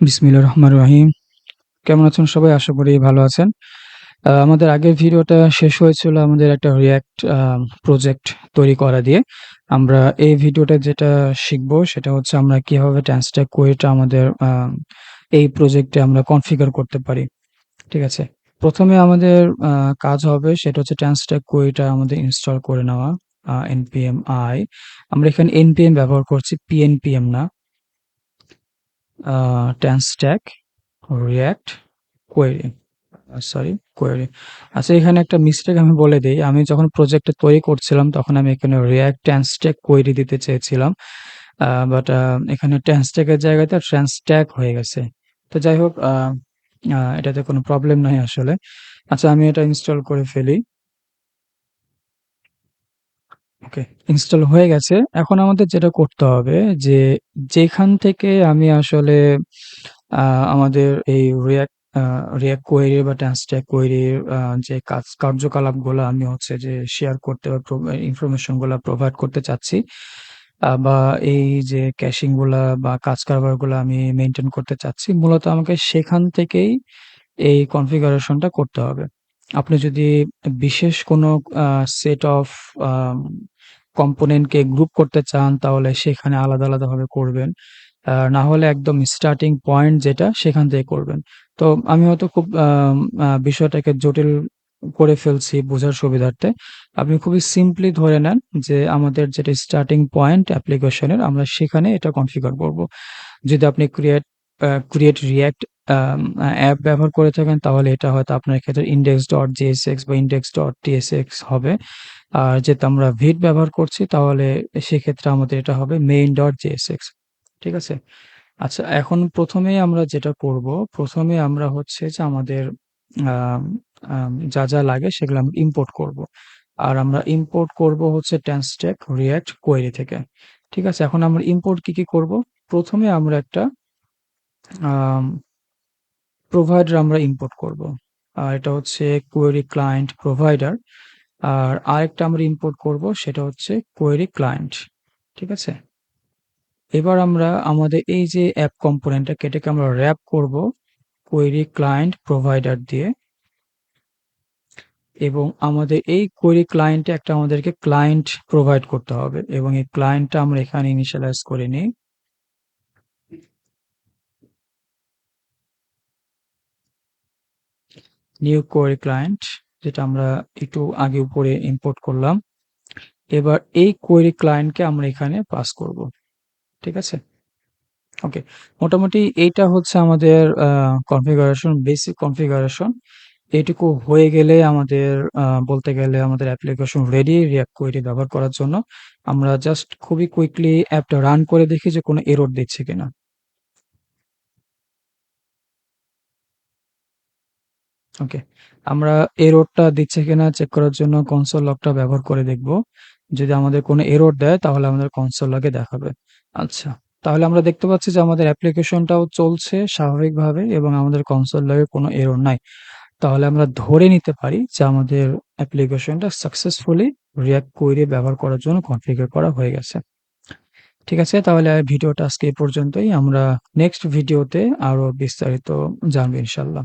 বিসমিল্লাহির রহমান রহিম। কেমন আছেন সবাই? আশা করি ভালো আছেন। আমাদের আগের ভিডিওটা শেষ হয়েছিল আমাদের একটা আ প্রজেক্ট তৈরি করা দিয়ে। আমরা এই ভিডিওটা যেটা শিখব সেটা হচ্ছে আমরা কীভাবে TransTag query আমাদের এই প্রজেক্টে আমরা কনফিগার করতে পারি। ঠিক আছে? প্রথমে আমাদের কাজ হবে সেটা হচ্ছে TransTag query আমাদের ইনস্টল করে নেওয়া। আ npm i আমরা এখানে এনপিএম ব্যবহার করছি, pnpm না। TransTag React, Query uh sorry query. আচ্ছা এখানে একটা মিস্টেক আমি বলে দিই আমি যখন প্রজেক্টটা তৈরি করছিলাম, তখন আমি এখানে React TransTag কোয়েরি দিতে চেয়েছিলাম। বাট এখানে TransTag এর জায়গাতে TransTag হয়ে গেছে। তো যাই হোক আ এটাতে কোনো প্রবলেম নাই আসলে। আচ্ছা আমি এটা ইনস্টল করে ফেলি। ওকে, ইনস্টল হয়ে গেছে। এখন আমাদের যেটা করতে হবে যে যেখান থেকে আমি আসলে আ আমাদের এই React আ React Query বা TransTag Query আ যে কাজ কার্যকলাপগুলা আমি হচ্ছে যে শেয়ার করতে বা প্রো প্রোভাইড করতে চাচ্ছি। বা এই যে ক্যাশিংগুলা বা কাজ কারবারগুলা আমি মেইনটেইন করতে চাচ্ছি। মূলত আমাকে সেখান থেকেই এই কনফিগারেশনটা করতে হবে। আপনি যদি বিশেষ কোনো সেট অফ আ কম্পোনেন্টকে গ্রুপ করতে চান তাহলে সেখানে আলাদা, আলাদাভাবে করবেন। না হলে একদম স্টার্টিং পয়েন্ট যেটা সেখান থেকে করবেন। তো আমি হয়তো খুব বিষয়টাকে জটিল করে ফেলছি বোঝার সুবিধার্থে। আপনি খুবই সিম্পলি ধরে নেন যে আমাদের যেটা স্টার্টিং পয়েন্ট অ্যাপ্লিকেশনের আমরা সেখানে এটা কনফিগার করব। যদি আপনি ক্রিয়েট ক্রিয়েট রিঅ্যাক্ট অ্যাপ ব্যবহার করে থাকেন তাহলে এটা হয়তো আপনার ক্ষেত্রে index.jsx বা ইন্ডেক্স ডট টিএসএক্স হবে। আর যেহেতু আমরা ভিট ব্যবহার করছি তাহলে সেক্ষেত্রে আমাদের এটা হবে main.jsx ঠিক আছে? আচ্ছা এখন প্রথমেই আমরা যেটা করব, প্রথমে আমরা হচ্ছে যে আমাদের আম আম যা, যা লাগে সেগুলো আমরা ইম্পোর্ট করব। আর আমরা ইম্পোর্ট করব হচ্ছে TransTag React কোয়েরি থেকে। ঠিক আছে? এখন আমরা ইম্পোর্ট কি, কি করব? প্রথমে আমরা একটা প্রোভাইডার আমরা ইম্পোর্ট করব। আর এটা হচ্ছে কোয়েরি ক্লায়েন্ট প্রোভাইডার। আর আরেকটা আমরা ইম্পোর্ট করব, সেটা হচ্ছে কোয়েরি ক্লায়েন্ট। ঠিক আছে? এবার আমরা আমাদের এই যে অ্যাপ কম্পোনেন্টটা এটাকে আমরা র‍্যাপ করব কোয়েরি ক্লায়েন্ট প্রোভাইডার দিয়ে। এবং আমাদের এই কোয়েরি ক্লায়েন্টে একটা আমাদেরকে ক্লায়েন্ট প্রোভাইড করতে হবে এবং এই ক্লায়েন্টটা আমরা এখানে ইনিশিয়ালাইজ করে নিই। নিউ কোয়েরি ক্লায়েন্ট যেটা আমরা একটু আগে উপরে ইম্পোর্ট করলাম। এবার এই কোয়েরি ক্লায়েন্টকে আমরা এখানে পাস করব। ঠিক আছে? ওকে। মোটামুটি এইটা হচ্ছে আমাদের কনফিগারেশন, বেসিক কনফিগারেশন। এটুকু হয়ে গেলে আমাদের বলতে গেলে আমাদের অ্যাপ্লিকেশন রেডি React Query ব্যবহার করার জন্য। আমরা জাস্ট খুবই কুইকলি অ্যাপটা রান করে দেখি যে কোনো এরর দিচ্ছে কিনা। ওকে। আমরা এররটা দিচ্ছে কিনা চেক করার জন্য কনসোল লগটা ব্যবহার করে দেখব। যদি আমাদের কোনো এরর দেয়, তাহলে আমাদের কনসোল লগে দেখাবে। আচ্ছা। তাহলে আমরা দেখতে পাচ্ছি যে আমাদের অ্যাপ্লিকেশনটাও চলছে স্বাভাবিকভাবে এবং আমাদের কনসোল লগে কোনো এরর নাই। তাহলে আমরা ধরে নিতে পারি যে আমাদের অ্যাপ্লিকেশনটা সাকসেসফুলি React Query ব্যবহার করার জন্য কনফিগার করা হয়ে গেছে। ঠিক আছে? তাহলে ভিডিওটা আজকে এই পর্যন্তই। আমরা নেক্সট ভিডিওতে আরও বিস্তারিত জানব ইনশাআল্লাহ।